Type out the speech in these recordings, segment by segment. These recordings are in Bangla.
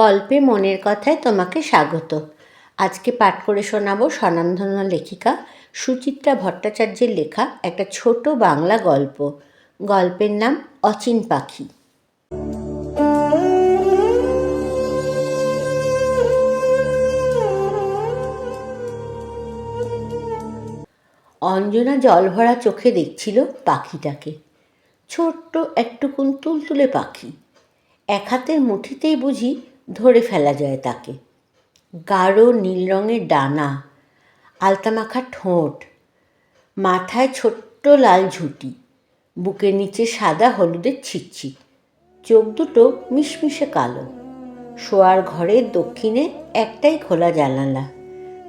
গল্পে মনের কথায় তোমাকে স্বাগত। আজকে পাঠ করে শোনাবো স্বনামধন্য লেখিকা সুচিত্রা ভট্টাচার্যের লেখা একটা ছোট বাংলা গল্প। গল্পের নাম অচিন পাখি। অঞ্জনা জলভরা চোখে দেখছিল পাখিটাকে। ছোট্ট একটুকুন তুলতুলে পাখি। এক হাতের মুঠিতেই বুঝি ধরে ফেলা যায় তাকে। গাঢ় নীল রঙের ডানা, আলতামাখা ঠোঁট, মাথায় ছোট্ট লাল ঝুঁটি, বুকের নিচে সাদা হলুদের ছিটছিট, চোখ দুটো মিশমিশে কালো। শোয়ার ঘরের দক্ষিণে একটাই খোলা জানালা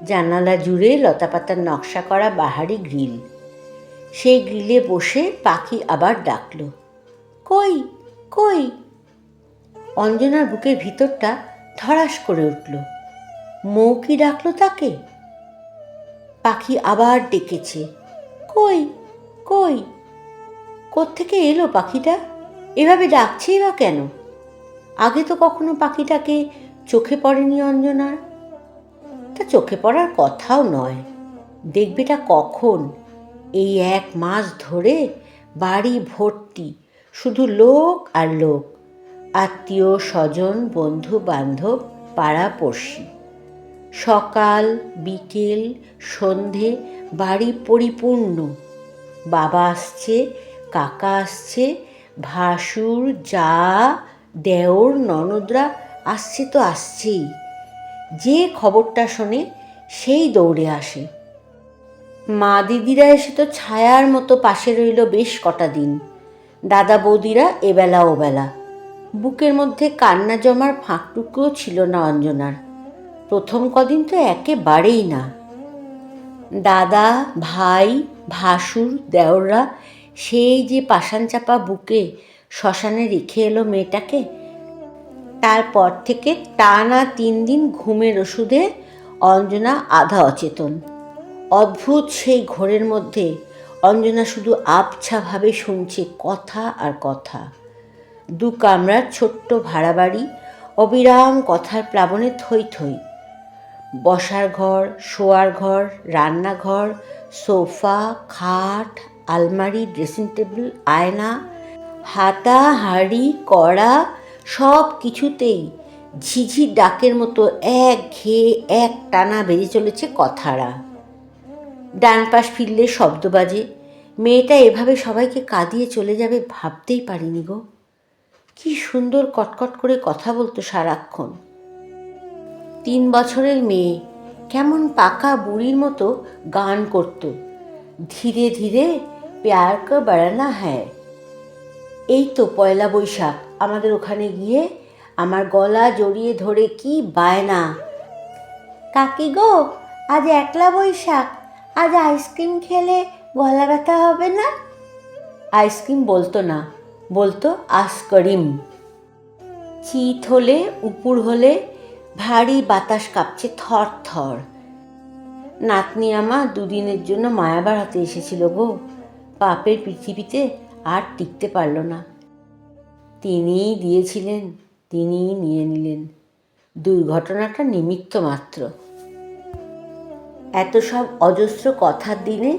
জানালা জুড়ে লতাপাতার নকশা করা বাহারি গ্রিল। সেই গ্রিলে বসে পাখি আবার ডাকল, কই কই? অঞ্জনার বুকের ভিতরটা ধড়াস করে উঠল। মৌ কি ডাকলো তাকে। পাখি আবার ডেকেছে। কই কই? কোত্থেকে এলো পাখিটা? এভাবে ডাকছেই বা কেন? আগে তো কখনো পাখিটাকে চোখে পড়েনি অঞ্জনার। তা চোখে পড়ার কথাও নয়। দেখবেটা কখন? এই এক মাস ধরে বাড়ি ভর্তি, শুধু লোক আর লোক। আত্মীয়, স্বজন, বন্ধু, বান্ধব পাড়া পড়শি সকাল, বিকেল, সন্ধে, বাড়ি পরিপূর্ণ। বাবা আসছে, কাকা আসছে, ভাসুর, যা, দেওর, ননদরা আসছে তো আসছেই। যে খবরটা শোনে সেই দৌড়ে আসে। মা দিদিরা এসে তো ছায়ার মতো পাশে রইল বেশ কটা দিন। দাদা বৌদিরা এবেলা ওবেলা। বুকের মধ্যে কান্না জমার ফাঁকটুকুও ছিল না অঞ্জনার। প্রথম কদিন তো একেবারেই না। দাদা, ভাই, ভাসুর, দেওররা সেই যে পাষাণ চাপা বুকে শ্মশানে রেখে এলো মেয়েটাকে, তারপর থেকে টানা তিন দিন ঘুমের ওষুধে অঞ্জনা আধা অচেতন। অদ্ভুত সেই ঘোরের মধ্যে অঞ্জনা শুধু আবছাভাবে শুনছে কথা আর কথা। দু কামরার ছোট্ট ভাড়া বাড়ি, অবিরাম কথার প্লাবনে থই থই। বসার ঘর, শোয়ার ঘর, রান্নাঘর, সোফা, খাট, আলমারি, ড্রেসিং টেবিল, আয়না, হাতা, হাঁড়ি, কড়া, সব কিছুতেই ঝিঝি ডাকের মতো এক ঘেয়ে এক টানা বেজে চলেছে কথারা। ডান পাশ ফিরলে শব্দ বাজে। মেয়েটা এভাবে সবাইকে কাঁদিয়ে চলে যাবে ভাবতেই পারিনি গো। কি সুন্দর কটকট করে কথা বলতো সারাক্ষণ। তিন বছরের মেয়ে, কেমন পাকা বুড়ির মতো গান করত। ধীরে ধীরে প্যার কা বাড়ানা হ্যায়। এই তো পয়লা বৈশাখ, আমাদের ওখানে গিয়ে আমার গলা জড়িয়ে ধরে কি বায়না। কাকি গো, আজ একলা বৈশাখ, আজ আইসক্রিম খেলে গলা ব্যথা হবে না? আইসক্রিম বলতো না বলতো আইসক্রিম চিত হলে, উপুর হলে, ভারী বাতাস কাঁপছে থর থর। নাতনি আমার দুদিনের জন্য মায়াবার হাতে এসেছিল গো। পাপের পৃথিবীতে আর টিকতে পারল না। তিনিই দিয়েছিলেন, তিনিই নিয়ে নিলেন। দুর্ঘটনাটা নিমিত্ত মাত্র। এত সব অজস্র কথার দিনে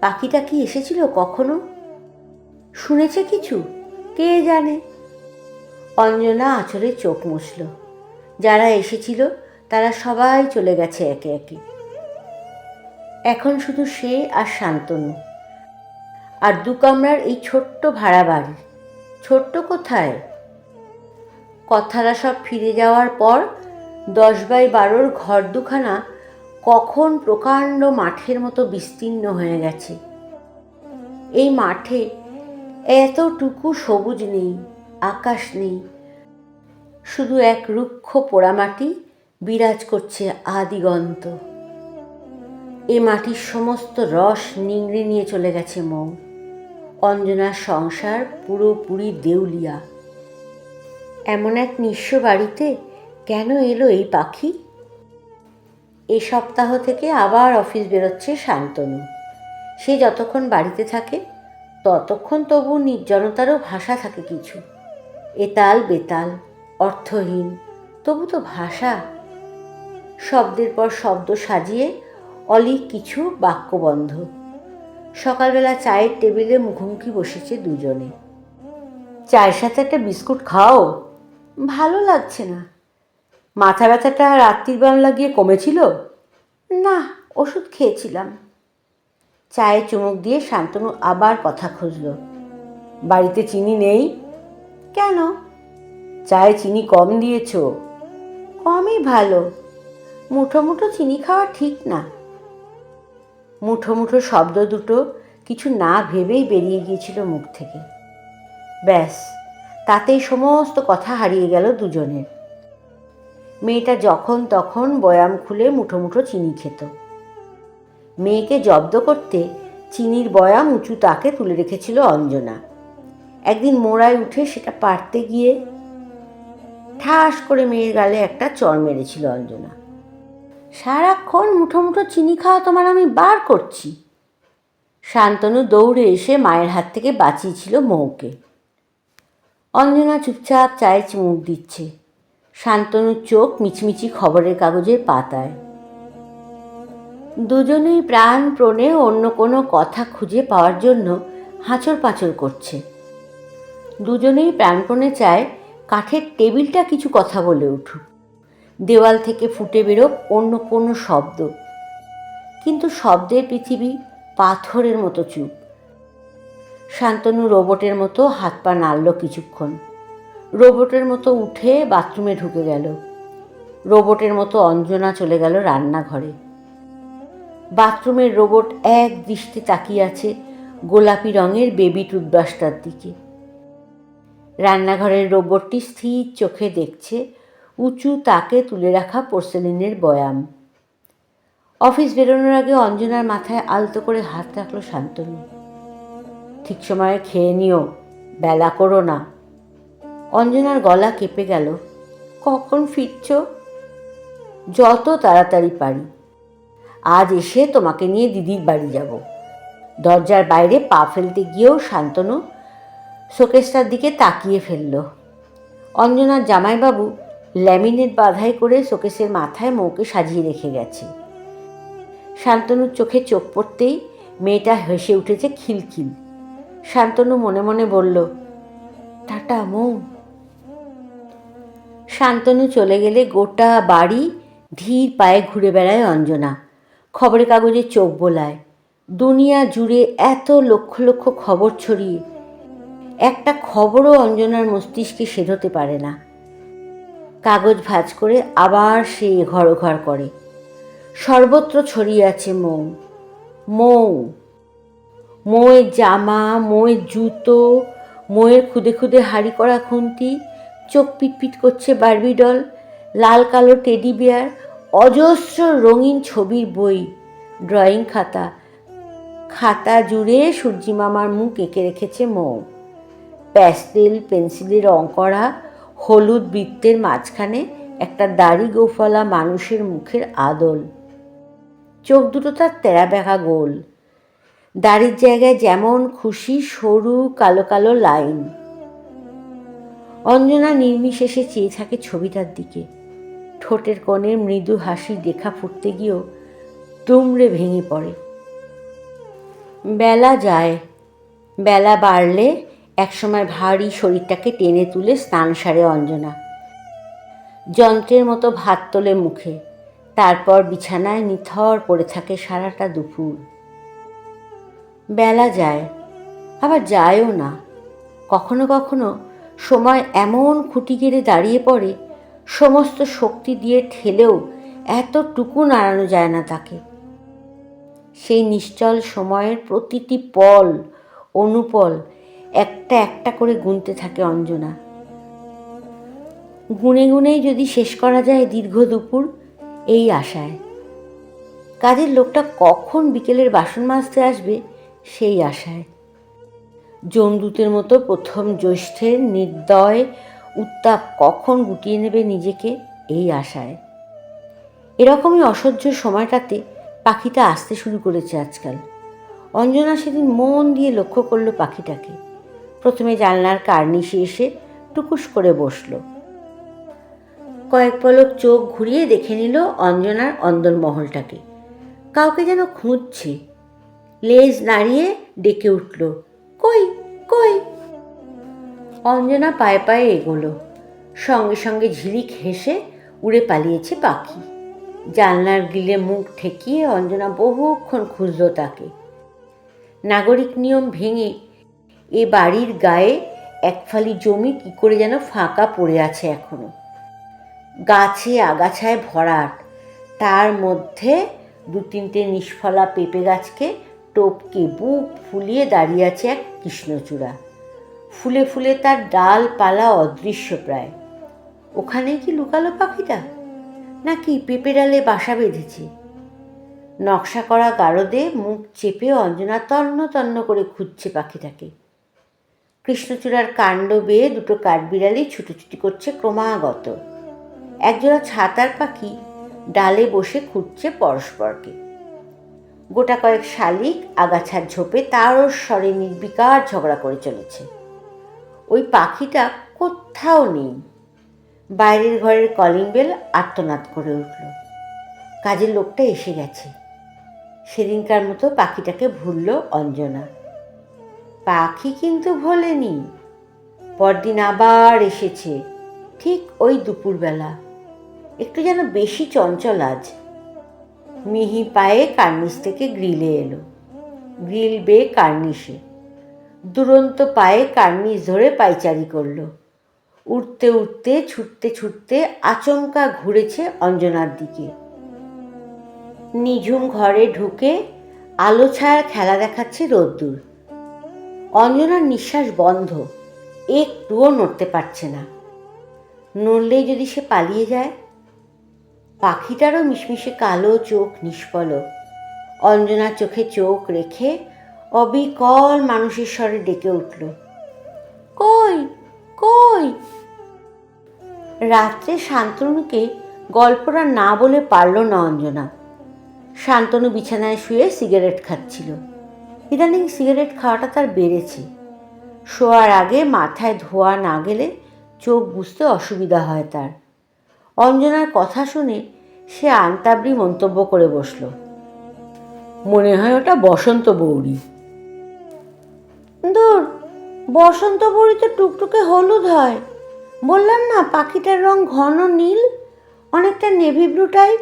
পাখিটা কি এসেছিল কখনো? শুনেছে কিছু? কে জানে? অঞ্জনা আঁচলে চোখ মুছল। যারা এসেছিল, তারা সবাই চলে গেছে একে একে। এখন শুধু সে আর শান্তনু। আর দু কামরার এই ছোট্ট ভাড়া বাড়ি। ছোট্ট কোথায়? কথারা সব ফিরে যাওয়ার পর দশ বাই বারোর ঘর দুখানা কখন প্রকাণ্ড মাঠের মতো বিস্তীর্ণ হয়ে গেছে। এই মাঠে এতটুকু সবুজ নেই, আকাশ নেই। শুধু এক রুক্ষ পোড়ামাটি বিরাজ করছে আদিগন্ত। এ মাটির সমস্ত রস নিংড়ে নিয়ে চলে গেছে মৌ। অঞ্জনার সংসার পুরোপুরি দেউলিয়া। এমন এক নিঃস্ব বাড়িতে কেন এলো এই পাখি? এ সপ্তাহ থেকে আবার অফিস বেরোচ্ছে শান্তনু। সে যতক্ষণ বাড়িতে থাকে ততক্ষণ তবু নির্জনতারও ভাষা থাকে কিছু। এতাল বেতাল, অর্থহীন, তবু তো ভাষা। শব্দের পর শব্দ সাজিয়ে অলি কিছু বাক্যবন্ধ। সকালবেলা চায়ের টেবিলে মুখোমুখি বসেছে দুজনে। চায়ের সাথে একটা বিস্কুট খাও। ভালো লাগছে না। মাথা ব্যথাটা রাত্রির বেলা গিয়ে কমেছিল? না, ওষুধ খেয়েছিলাম। চায়ে চুমুক দিয়ে শান্তনু আবার কথা খুঁজল। বাড়িতে চিনি নেই? কেন? চায়ে চিনি কম দিয়েছ? কমই ভালো। মুঠো মুঠো চিনি খাওয়া ঠিক না। মুঠো মুঠো শব্দ দুটো কিছু না ভেবেই বেরিয়ে গিয়েছিল মুখ থেকে। ব্যাস, তাতেই সমস্ত কথা হারিয়ে গেল দুজনের। মেয়েটা যখন তখন বয়াম খুলে মুঠো মুঠো চিনি খেত। মেয়েকে জব্দ করতে চিনির বয়াম উঁচু তাকে তুলে রেখেছিল অঞ্জনা। একদিন মোড়ায় উঠে সেটা পারতে গিয়ে ঠাস করে মেয়ের গালে একটা চর মেরেছিল অঞ্জনা। সারাক্ষণ মুঠো মুঠো চিনি খাওয়া তোমার আমি বার করছি। শান্তনু দৌড়ে এসে মায়ের হাত থেকে বাঁচিয়েছিল মৌকে। অঞ্জনা চুপচাপ চায়ে চুমুক দিচ্ছে। শান্তনুর চোখ মিচমিচি খবরের কাগজের পাতায়। দুজনেই প্রাণ প্রণে অন্য কোনো কথা খুঁজে পাওয়ার জন্য হাঁচর পাঁচর করছে। দুজনেই প্রাণপণে চায় কাঠের টেবিলটা কিছু কথা বলে উঠুক। দেওয়াল থেকে ফুটে বেরোক অন্য কোনো শব্দ। কিন্তু শব্দের পৃথিবী পাথরের মতো চুপ। শান্তনু রোবটের মতো হাত পা নাড়ল কিছুক্ষণ। রোবটের মতো উঠে বাথরুমে ঢুকে গেল। রোবটের মতো অঞ্জনা চলে গেল রান্নাঘরে। বাথরুমের রোবট এক দৃষ্টি তাকিয়ে আছে গোলাপি রঙের বেবি টুথব্রাশটার দিকে। রান্নাঘরের রোবটটি স্থির চোখে দেখছে উঁচু তাকে তুলে রাখা পোর্সেলিনের বয়াম। অফিস বেরোনোর আগে অঞ্জনার মাথায় আলতো করে হাত রাখল শান্তনু। ঠিক সময়ে খেয়ে নিও, বেলা করো না। অঞ্জনার গলা কেঁপে গেল, কখন ফিরছ? যত তাড়াতাড়ি পারি। আজ এসে তোমাকে নিয়ে দিদির বাড়ি যাব। দরজার বাইরে পা ফেলতে গিয়েও শান্তনু শোকেসটার দিকে তাকিয়ে ফেলল। অঞ্জনার জামাইবাবু ল্যামিনেট বাধাই করে শোকেসের মাথায় মৌকে সাজিয়ে রেখে গেছে। শান্তনুর চোখে চোখ পড়তেই মেয়েটা হেসে উঠেছে খিলখিল। শান্তনু মনে মনে বলল, টাটা মৌ। শান্তনু চলে গেলে গোটা বাড়ি ধীর পায়ে ঘুরে বেড়ায় অঞ্জনা। খবরের কাগজে চোখ বোলায়। দুনিয়া জুড়ে এত লক্ষ লক্ষ খবর ছড়িয়ে, একটা খবরও অঞ্জনার মস্তিষ্কে সেধতে পারে না। কাগজ ভাঁজ করে আবার সে ঘর ঘর করে। সর্বত্র ছড়িয়ে আছে মৌ মৌ, মোয়ের জামা, মোয়ের জুতো, মোয়ের খুদে খুদে হাড়ি করা খুন্তি, চোখ পিটপিট করছে বারবি ডল লাল কালো টেডি বিয়ার অজস্র রঙিন ছবির বই, ড্রয়িং খাতা খাতা জুড়ে সূর্যি মামার মুখ এঁকে রেখেছে মৌ। প্যাস্টেল পেন্সিলে রং করা হলুদ বৃত্তের মাঝখানে একটা দাড়ি গোফলা মানুষের মুখের আদল। চোখ দুটো তার তেরা বেঁকা গোল। দাড়ির জায়গায় যেমন খুশি সরু কালো কালো লাইন। অঞ্জনা নির্বিশেষে চেয়ে থাকে ছবিটার দিকে। ঠোঁটের কোণে মৃদু হাসি দেখা ফুটতে গিয়েও তুমড়ে ভেঙে পড়ে। বেলা যায়, বেলা বাড়লে একসময় ভারী শরীরটাকে টেনে তুলে স্নান সারে অঞ্জনা। যন্ত্রের মতো ভাত তোলে মুখে, তারপর বিছানায় নিথর পড়ে থাকে সারাটা দুপুর। বেলা যায়, আবার যায়ও না। কখনো কখনো সময় এমন খুঁটি গেড়ে দাঁড়িয়ে পড়ে সমস্ত শক্তি দিয়ে ঠেলেও এতটুকু নাড়ানো যায় না তাকে। সেই নিশ্চল সময়ের প্রতিটি পল, অনুপল একটা একটা করে গুনতে থাকে অঞ্জনা। গুনে গুনেই যদি শেষ করা যায় দীর্ঘ দুপুর, এই আশায়। কাজের লোকটা কখন বিকেলের বাসন মাজতে আসবে, সেই আশায়। জমদূতের মতো প্রথম জ্যৈষ্ঠের নির্দয় উত্তাপ কখন গুটিয়ে নেবে নিজেকে এই আশায়? এরকমই অসহ্য সময়টাতে পাখিটা আসতে শুরু করেছে আজকাল। অঞ্জনা সেদিন মন দিয়ে লক্ষ্য করল পাখিটাকে। প্রথমে জানলার কার্নিশে এসে টুকুস করে বসল। কয়েক পলক চোখ ঘুরিয়ে দেখে নিল অঞ্জনার অন্দরমহলটাকে। কাউকে যেন খুঁজছে। লেজ নাড়িয়ে ডেকে উঠল, কই কই? অঞ্জনা পায়ে পায়ে এগোলো। সঙ্গে সঙ্গে ঝিলিক হেসে উড়ে পালিয়েছে পাখি। জানলার গিলে মুখ ঠেকিয়ে অঞ্জনা বহুক্ষণ খুঁজল তাকে। নাগরিক নিয়ম ভেঙে এ বাড়ির গায়ে এক ফালি জমি কি করে যেন ফাঁকা পড়ে আছে এখনও। গাছে আগাছায় ভরাট তার মধ্যে দু তিনটে নিষ্ফলা পেঁপে গাছকে টপকে বুক ফুলিয়ে দাঁড়িয়ে আছে এক কৃষ্ণচূড়া। ফুলে ফুলে তার ডাল পালা অদৃশ্য প্রায়। ওখানে কি লুকালো পাখিটা? নাকি পেঁপে ডালে বাসা বেঁধেছে? নকশা করা গারদে মুখ চেপে অঞ্জনা তন্ন তন্ন করে খুঁজছে পাখিটাকে। কৃষ্ণচূড়ার কাণ্ড বেয়ে দুটো কাঠবিড়ালি ছুটোছুটি করছে ক্রমাগত। একজোড়া ছাতার পাখি ডালে বসে খুঁজছে পরস্পরকে। গোটা কয়েক শালিক আগাছার ঝোপে তারও স্বরে নির্বিকার ঝগড়া করে চলেছে। ওই পাখিটা কোথাও নেই। বাইরের ঘরের কলিং বেল আর্তনাদ করে উঠল। কাজের লোকটা এসে গেছে। সেদিনকার মতো পাখিটাকে ভুলল অঞ্জনা। পাখি কিন্তু ভোলেনি। পরদিন আবার এসেছে। ঠিক ওই দুপুরবেলা। একটু যেন বেশি চঞ্চল আজ। মিহি পায়ে কার্নিশ থেকে গ্রিলে এলো। গ্রিল বেয়ে কার্নিশে দুরন্ত পায়ে কার্নিশ ধরে পাইচারি করল। উঠতে উঠতে ছুটতে ছুটতে আচমকা ঘুরেছে অঞ্জনার দিকে। নিঝুম ঘরে ঢুকে আলো ছায়ার খেলা দেখাচ্ছে রোদ্দুর। অঞ্জনার নিঃশ্বাস বন্ধ, একটুও নড়তে পারছে না। নড়লেই যদি সে পালিয়ে যায়? পাখিটারও মিশমিশে কালো চোখ নিষ্ফল। অঞ্জনার চোখে চোখ রেখে অবিকল মানুষের স্বরে ডেকে উঠল। কই কই? রাত্রে শান্তনুকে গল্পটা না বলে পারল না অঞ্জনা। শান্তনু বিছানায় শুয়ে সিগারেট খাচ্ছিল। ইদানিং সিগারেট খাওয়াটা তার বেড়েছে। শোয়ার আগে মাথায় ধোয়া না গেলে চোখ বুঝতে অসুবিধা হয় তার। অঞ্জনার কথা শুনে সে আন্তাবড়ি মন্তব্য করে বসল। মনে হয় ওটা বসন্ত বৌরি। দূর বসন্ত বৌরি টুকটুকে হলুদ হয়। বললাম না পাখিটার রং ঘন নীল অনেকটা নেভি ব্লু টাইপ?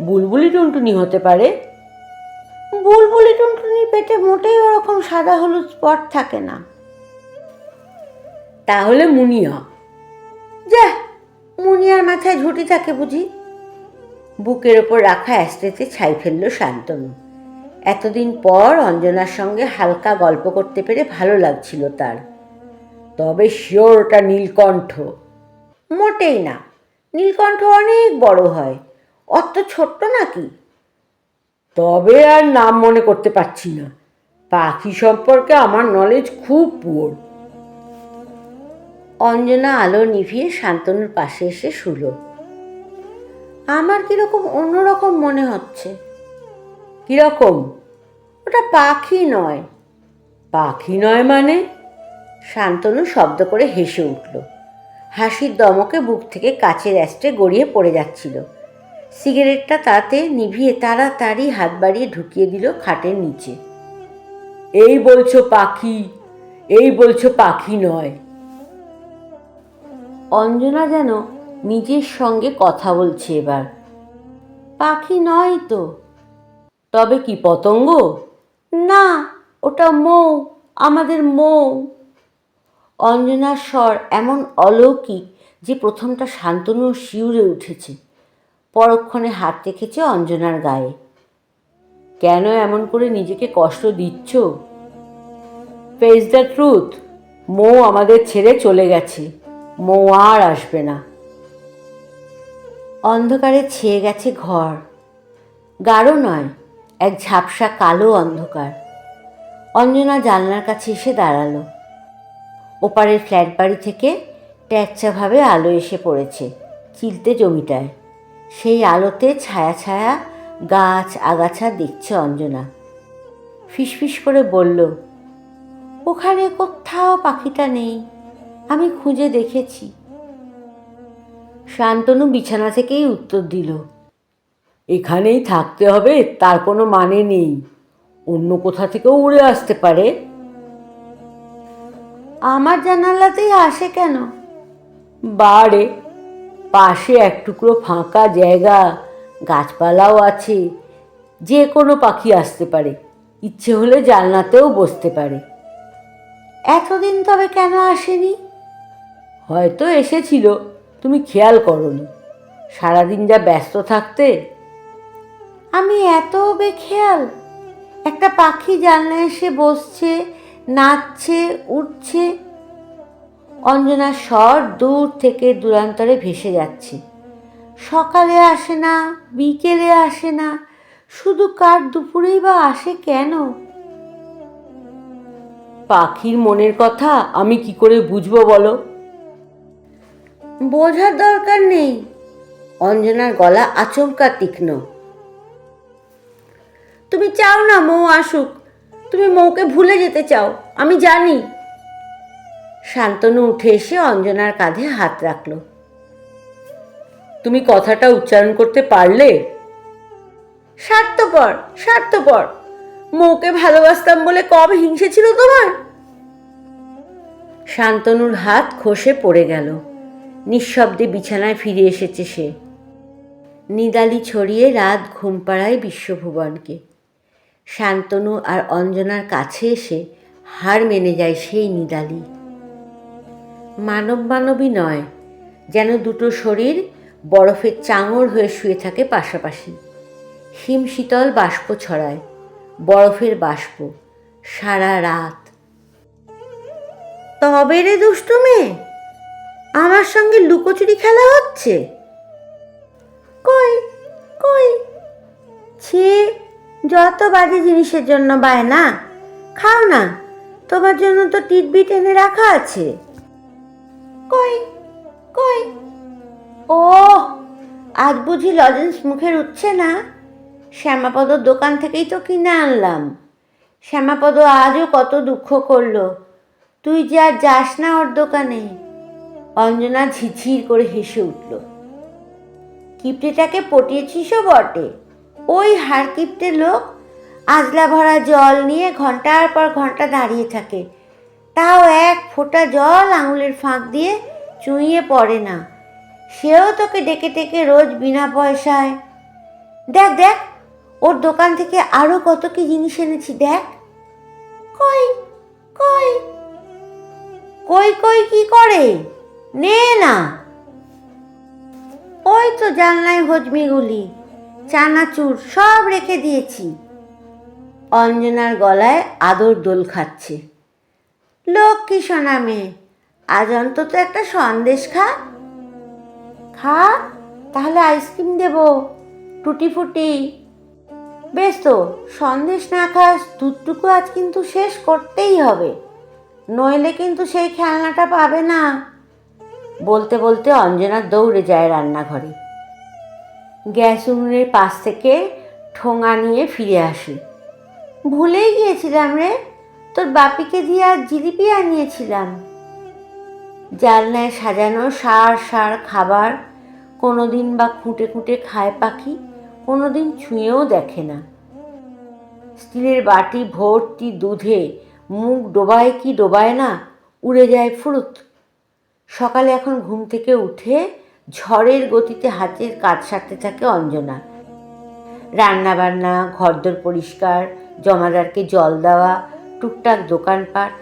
বুলবুলি টুনটুনি হতে পারে। বুলবুলি টুনটুনি পেটে মোটেই ওরকম সাদা হলুদ স্পট থাকে না। তাহলে মুনিয়া। যা মুনিয়ার মাথায় ঝুঁটি থাকে বুঝি? বুকের ওপর রাখা অ্যাস্ট্রেতে ছাই ফেলল শান্তনু। এতদিন পর অঞ্জনার সঙ্গে হালকা গল্প করতে পেরে ভালো লাগছিল তার। তবে শিওর ওটা নীলকণ্ঠ। মোটেই না, নীলকণ্ঠ অনেক বড় হয়, অত ছোট্ট নাকি? তবে আর নাম মনে করতে পারছি না, পাখি সম্পর্কে আমার নলেজ খুব পুয়োর অঞ্জনা আলো নিভিয়ে শান্তনুর পাশে এসে শুলো। আমার কীরকম অন্যরকম মনে হচ্ছে। কীরকম? ওটা পাখি নয়। পাখি নয় মানে? শান্তনু শব্দ করে হেসে উঠল। হাসির দমকে বুক থেকে কাচের অ্যাস্টে গড়িয়ে পড়ে যাচ্ছিল। সিগারেটটা তাতে নিভিয়ে তাড়াতাড়ি হাত বাড়িয়ে ঢুকিয়ে দিল খাটের নিচে। এই বলছো পাখি, এই বলছো পাখি নয়। অঞ্জনা যেন নিজের সঙ্গে কথা বলছে এবার। পাখি নয় তো? তবে কি পতঙ্গ? না ওটা মৌ আমাদের মৌ। অঞ্জনার স্বর এমন অলৌকিক যে প্রথমটা শান্তনু শিউরে উঠেছে। পরক্ষণে হাত রেখেছে অঞ্জনার গায়ে। কেন এমন করে নিজেকে কষ্ট দিচ্ছ? ফেস দ্য ট্রুথ মৌ আমাদের ছেড়ে চলে গেছে। মৌ আর আসবে না। অন্ধকারে ছেয়ে গেছে ঘর। গাঢ় নয় এক ঝাপসা কালো অন্ধকার। অঞ্জনা জানলার কাছে এসে দাঁড়াল। ওপারের ফ্ল্যাট বাড়ি থেকে ট্যাচ্চাভাবে আলো এসে পড়েছে চিলতে জমিটায়। সেই আলোতে ছায়া ছায়া গাছ আগাছা দেখছে অঞ্জনা। ফিসফিস করে বলল, ওখানে কোথাও পাখিটা নেই, আমি খুঁজে দেখেছি। শান্তনু বিছানা থেকেই উত্তর দিল এখানেই থাকতে হবে তার কোনো মানে নেই। অন্য কোথা থেকেও উড়ে আসতে পারে। আমার জানালাতেই আসে কেন? বারে পাশে এক টুকরো ফাঁকা জায়গা গাছপালাও আছে। যে কোনো পাখি আসতে পারে। ইচ্ছে হলে জানলাতেও বসতে পারে। এতদিন তবে কেন আসেনি? হয়তো এসেছিল। তুমি খেয়াল করনি। সারাদিন যা ব্যস্ত থাকতে আমি এত বেখেয়াল। একটা পাখি জানলায় এসে বসছে নাচছে উঠছে। অঞ্জনার স্বর দূর থেকে দূরান্তরে ভেসে যাচ্ছে। সকালে আসে না বিকেলে আসে না। শুধু কার দুপুরেই বা আসে কেন? পাখির মনের কথা আমি কি করে বুঝব বলো? বোঝার দরকার নেই। অঞ্জনার গলা আচমকা তীক্ষ্ণ। তুমি চাও না মৌ আসুক। তুমি মৌকে ভুলে যেতে চাও, আমি জানি। শান্তনু উঠে এসে অঞ্জনার কাঁধে হাত রাখল। তুমি কথাটা উচ্চারণ করতে পারলে? স্বার্থপর স্বার্থপর। মৌকে ভালোবাসতাম বলে কম হিংসে ছিল তোমার? শান্তনুর হাত খসে পড়ে গেল। নিঃশব্দে বিছানায় ফিরে এসেছে সে। নিদালি ছড়িয়ে রাত ঘুম পাড়ায় বিশ্বভুবনকে। শান্তনু আর অঞ্জনার কাছে এসে হার মেনে যায় সেই নিদালি। মানব মানবী নয়, যেন দুটো শরীর বরফের চাঙড় হয়ে শুয়ে থাকে পাশাপাশি। হিম শীতল বাষ্প ছড়ায়, বরফের বাষ্প, সারা রাত। তবে রে দুষ্টু মেয়ে, আমার সঙ্গে লুকোচুরি খেলা হচ্ছে? কই কই? ছি যত বাজে জিনিসের জন্য বায় না। খাও না তোমার জন্য তো টিটবিট এনে রাখা আছে। কই কই? ও আজ বুঝি লজেন্স মুখের উঠছে না? শ্যামাপদর দোকান থেকেই তো কিনে আনলাম। শ্যামাপদ আজও কত দুঃখ করল। তুই যে আর যাস না ওর দোকানে। অঞ্জনা ঝিঝির করে হেসে উঠল। কিপ্টেটাকে পটিয়েছিসও বটে। ওই হাড়কিপ্টে লোক আজলা ভরা জল নিয়ে ঘণ্টার পর ঘণ্টা দাঁড়িয়ে থাকে। তাও এক ফোঁটা জল আঙুলের ফাঁক দিয়ে চুইয়ে পড়ে না। সেও তোকে ডেকে ডেকে রোজ বিনা পয়সায়। দেখ দেখ, ওর দোকান থেকে আরও কত কি জিনিস এনেছি, দেখ। কই কই কই কই, কি করে? নে না। ওই তো জানলায় হজমিগুলি। চানাচুর সব রেখে দিয়েছি। অঞ্জনার গলায় আদর দোল খাচ্ছে। লক্ষ্মী সোনা মেয়ে, আজ অন্তত একটা সন্দেশ খা। খা, তাহলে আইসক্রিম দেব। টুটি ফুটি। বেশ তো, সন্দেশ না খাস, দুধটুকু আজ কিন্তু শেষ করতেই হবে। নইলে কিন্তু সেই খেলনাটা পাবে না। বলতে বলতে অঞ্জনা দৌড়ে যায় রান্নাঘরে। গ্যাস উনুনের পাশ থেকে ঠোঙা নিয়ে ফিরে আসি। ভুলেই গিয়েছিলাম রে, তোর বাপিকে দিয়ে আর জিলিপি আনিয়েছিলাম। জালনায় সাজানো সার সার খাবার কোনো দিন বা খুঁটে খুঁটে খায় পাখি কোনো দিন ছুঁয়েও দেখে না। স্টিলের বাটি ভর্তি দুধে মুখ ডোবায় কি ডোবায় না, উড়ে যায় ফুরুত। সকালে এখন ঘুম থেকে উঠে ঝড়ের গতিতে হাতের কাজ সারতে থাকে অঞ্জনা। রান্না বান্না ঘরদোর পরিষ্কার, জমাদারকে জল দেওয়া, টুকটাক দোকানপাট,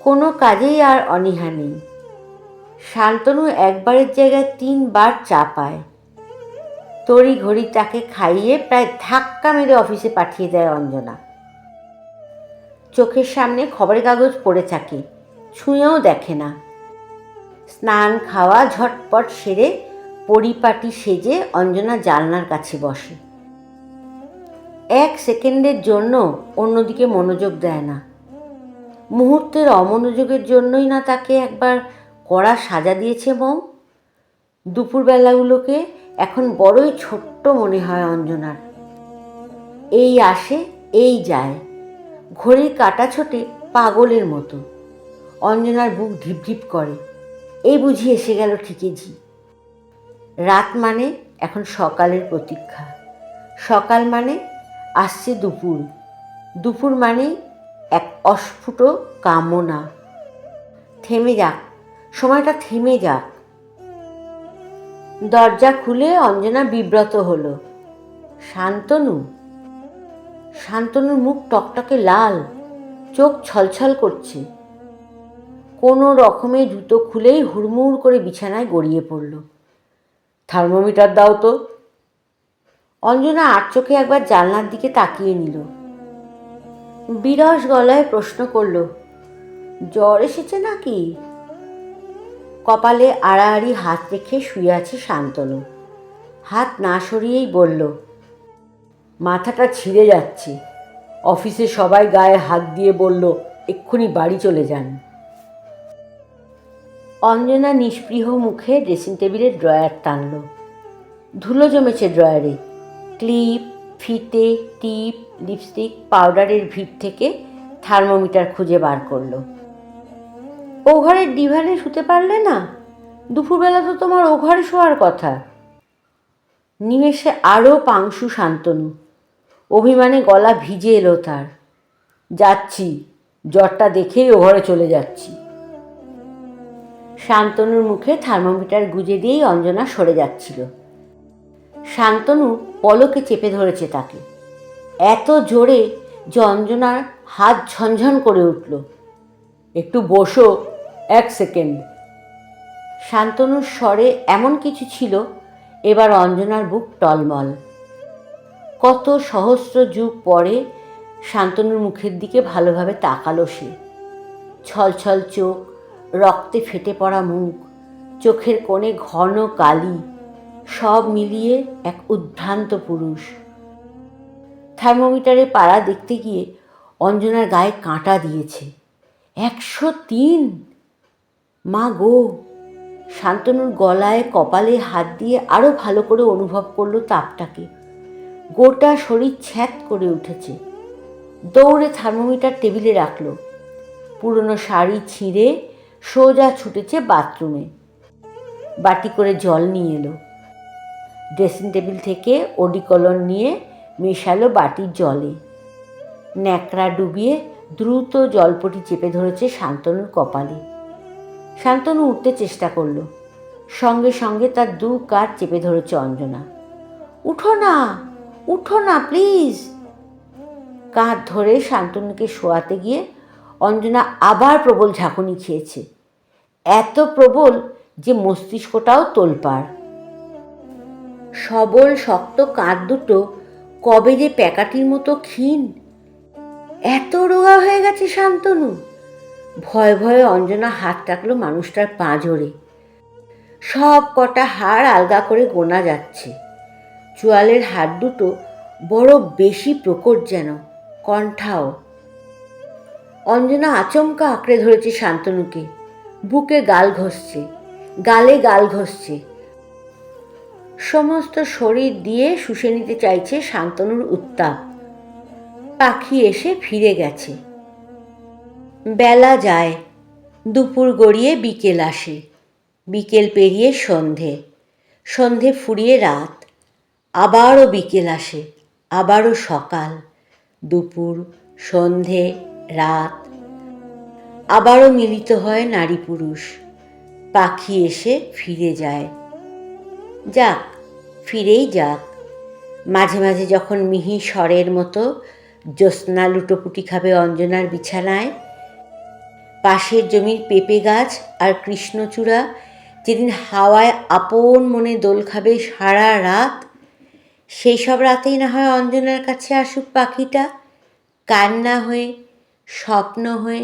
কোনো কাজেই আর অনীহা নেই। শান্তনু একবারের জায়গায় তিনবার চা পায়। তড়ি ঘড়ি তাকে খাইয়ে প্রায় ধাক্কা মেরে অফিসে পাঠিয়ে দেয় অঞ্জনা। চোখের সামনে খবরের কাগজ পড়ে থাকে, ছুঁয়েও দেখে না। স্নান খাওয়া ঝটপট সেরে পরিপাটি সেজে অঞ্জনা জানলার কাছে বসে। এক সেকেন্ডের জন্য অন্যদিকে মনোযোগ দেয় না। মুহূর্তের অমনোযোগের জন্যই না তাকে একবার কড়া সাজা দিয়েছে মৌ। দুপুরবেলাগুলোকে এখন বড়ই ছোট্ট মনে হয় অঞ্জনার। এই আসে, এই যায়। ঘড়ির কাটা ছোটে পাগলের মতো। অঞ্জনার বুক ঢিপ ঢিপ করে। এই বুঝি এসে গেল ঠিকই ঝি। রাত মানে এখন সকালের প্রতীক্ষা। সকাল মানে আসছে দুপুর। দুপুর মানে এক অস্ফুট কামনা। থেমে যাক, সময়টা থেমে যাক। দরজা খুলে অঞ্জনা বিব্রত হলো। শান্তনু, শান্তনুর মুখ টকটকে লাল, চোখ ছলছল করছে। কোনো রকমে জুতো খুলেই হুড়মুড় করে বিছানায় গড়িয়ে পড়ল। থার্মোমিটার দাও তো। অঞ্জনা আট চোখে একবার জানলার দিকে তাকিয়ে নিল। বিরস গলায় প্রশ্ন করল, জ্বর এসেছে নাকি? কপালে আড়াআড়ি হাত রেখে শুয়ে আছে শান্তনু। হাত না সরিয়েই বলল, মাথাটা ছিঁড়ে যাচ্ছে। অফিসে সবাই গায়ে হাত দিয়ে বলল, এক্ষুনি বাড়ি চলে যান। অঞ্জনা নিষ্পৃহ মুখে ড্রেসিং টেবিলের ড্রয়ার টানল। ধুলো জমেছে ড্রয়ারে ক্লিপ ফিতে টিপ লিপস্টিক পাউডারের ভিড় থেকে থার্মোমিটার খুঁজে বার করল। ও ঘরের ডিভানে শুতে পারলে না? দুপুরবেলা তো তোমার ও ঘরে শোয়ার কথা। নিমেষে আরও পাংশু শান্তনু। অভিমানে গলা ভিজে এলো তার। যাচ্ছি, জ্বরটা দেখেই ও ঘরে চলে যাচ্ছি। শান্তনুর মুখে থার্মোমিটার গুজে দিয়েই অঞ্জনা সরে যাচ্ছিল। শান্তনু পলকে চেপে ধরেছে তাকে। এত জোরে যে অঞ্জনার হাত ঝনঝন করে উঠল। একটু বসো, এক সেকেন্ড। শান্তনুর স্বরে এমন কিছু ছিল, এবার অঞ্জনার বুক টলমল। কত সহস্র যুগ পরে শান্তনুর মুখের দিকে ভালোভাবে তাকালো সে। ছলছল চোখ রক্তে ফেটে পড়া মুখ, চোখের কোণে ঘন কালি, সব মিলিয়ে এক উদ্ভ্রান্ত পুরুষ। থার্মোমিটারে পাড়া দেখতে গিয়ে অঞ্জনার গায়ে কাঁটা দিয়েছে। একশো তিন! মা গো! শান্তনুর গলায় কপালে হাত দিয়ে আরও ভালো করে অনুভব করল তাপটাকে। গোটা শরীর ছ্যাত করে উঠেছে। দৌড়ে থার্মোমিটার টেবিলে রাখল। পুরনো শাড়ি ছিঁড়ে সোজা ছুটেছে বাথরুমে। বাটি করে জল নিয়ে এলো। ড্রেসিং টেবিল থেকে ওডিকলন নিয়ে মেশালো বাটির জলে। ন্যাকড়া ডুবিয়ে দ্রুত জলপটি চেপে ধরেছে শান্তনুর কপালে। শান্তনু উঠতে চেষ্টা করল। সঙ্গে সঙ্গে তার দু কাঠ চেপে ধরেছে অঞ্জনা। উঠো না উঠো না, প্লিজ! কাঁধ ধরে শান্তনুকে শোয়াতে গিয়ে অঞ্জনা আবার প্রবল ঝাঁকুনি খেয়েছে। এত প্রবল যে মস্তিষ্কটাও তোলপাড়। সবল, শক্ত কাঁধ দুটো কবে যে প্যাকাটির মতো ক্ষীণ। এত রোগা হয়ে গেছে শান্তনু। ভয়ে ভয়ে অঞ্জনা হাত রাখল মানুষটার পাঁজরে সব কটা হাড় আলগা করে গোনা যাচ্ছে। চোয়ালের হাড় দুটো বড় বেশি প্রকট যেন, কণ্ঠাও। অঞ্জনা আচমকা আঁকড়ে ধরেছে শান্তনুকে। বুকে গাল ঘষছে, গালে গাল ঘষছে। সমস্ত শরীর দিয়ে শুষে নিতে চাইছে শান্তনুর উত্তাপ। পাখি এসে ফিরে গেছে। বেলা যায়, দুপুর গড়িয়ে বিকেল আসে। বিকেল পেরিয়ে সন্ধে সন্ধে ফুরিয়ে রাত। আবারও বিকেল আসে, আবারও সকাল। দুপুর, সন্ধে রাত। আবারও মিলিত হয় নারী পুরুষ। পাখি এসে ফিরে যায়। যাক, ফিরেই যাক। মাঝে মাঝে যখন মিহি স্বরের মতো জ্যোৎস্না লুটোপুটি খাবে অঞ্জনার বিছানায়, পাশের জমির পেঁপে গাছ আর কৃষ্ণচূড়া যেদিন হাওয়ায় আপন মনে দোল খাবে সারা রাত, সেই সব রাতেই না হয় অঞ্জনার কাছে আসুক পাখিটা, কান্না হয়ে স্বপ্ন হয়ে